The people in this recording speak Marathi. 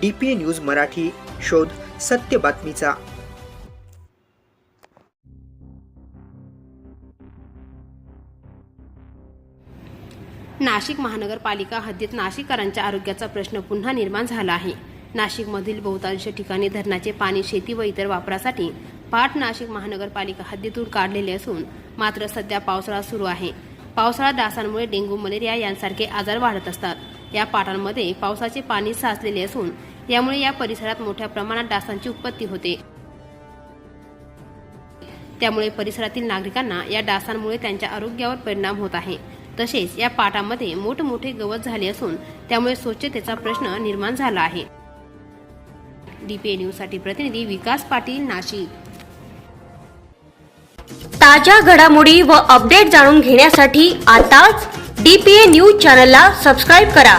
डी पी न्यूज मराठी शोध सत्य बातमीचा. नाशिक महानगरपालिका हद्दीत नाशिककरांच्या आरोग्याचा प्रश्न पुन्हा निर्माण झाला आहे. नाशिकमधील बहुतांश ठिकाणी धरणाचे पाणी शेती व इतर वापरासाठी पाट नाशिक महानगरपालिका हद्दीतून काढलेले असून मात्र सध्या पावसाळा सुरू आहे. पावसाळा डासांमुळे डेंग्यू मलेरिया यांसारखे आजार वाढत असतात. या पाटांमध्ये पावसाचे पाणी साचलेले असून यामुळे या परिसरात मोठ्या प्रमाणात डासांची उत्पत्ती होते. त्यामुळे परिसरातील नागरिकांना या डासांमुळे त्यांच्या आरोग्यावर परिणाम होत आहे. तसेच या पाटामध्ये मोठमोठे गवत झाले असून त्यामुळे स्वच्छतेचा प्रश्न निर्माण झाला आहे. डीपीए न्यूज प्रतिनिधी विकास पाटील नाशिक. ताज्या घडामोडी व अपडेट जाणून घेण्यासाठी आताच डी पी ए न्यूज चॅनलला सबस्क्राईब करा.